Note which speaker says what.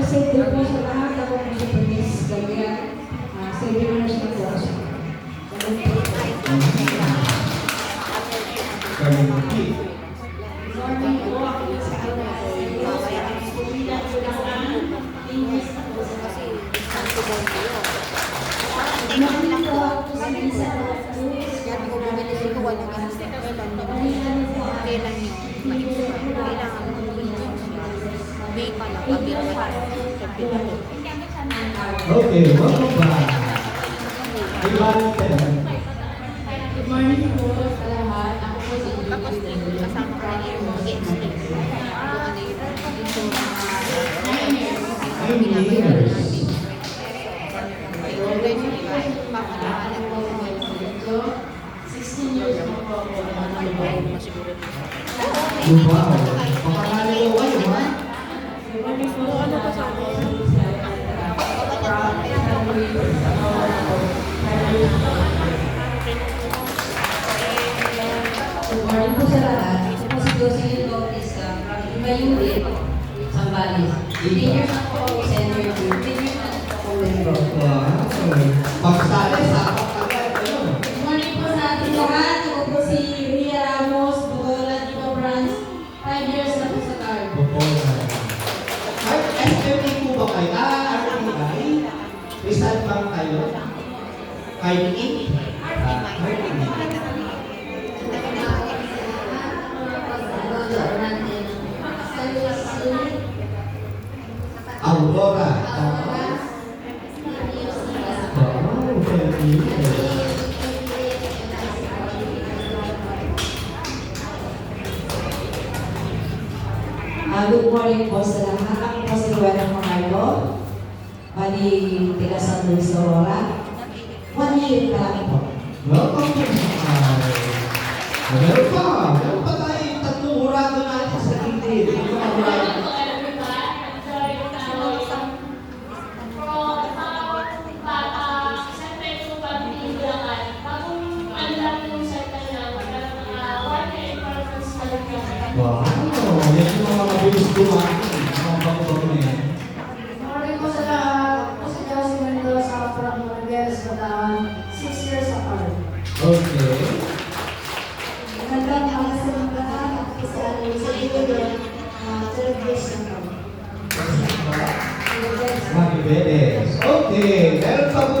Speaker 1: Nag-save din po sa lahat. Ako po si Police Gabriel. Uh, Save na ako. Ganun po. Morning po. Ako si Ana. Kumilang ko lang ang linis na sa
Speaker 2: Kasi Santo Bonio.
Speaker 1: Morning po. Ako si Lisa Cruz.
Speaker 2: Yan kung bumili dito, walang
Speaker 3: Okay, welcome back. Ibang ten.
Speaker 1: Good morning po sa lahat. Ako po si
Speaker 2: din, kasama ko na yung mag-explain. Ano ano yun, ito
Speaker 3: Nine years.
Speaker 2: Ito rin yung iba. Papalahalan ko.
Speaker 1: So, 16 years na po ako.
Speaker 3: Wow.
Speaker 1: Good morning po sa lahat. Ako si Jocelyn Bautista from Imayuri, Zambales. 15 years na po ako senior year. 10 years na po ako.
Speaker 3: RTI? Ah, RTI. Aurora. Wow, very good.
Speaker 1: Morning po sa lahat. Ako po si Aurora. One year pa lang po.
Speaker 3: Welcome to my... Meron pa! Meron pa tayo tatlong hurado natin sa gilid. Yung mga hurado. Wow! Yan yung mga mabilis dumating. Nagkaroon ako
Speaker 4: sa mga sa sa Biblia na celebration ko. Happy Benes. Okay, meron pa
Speaker 3: po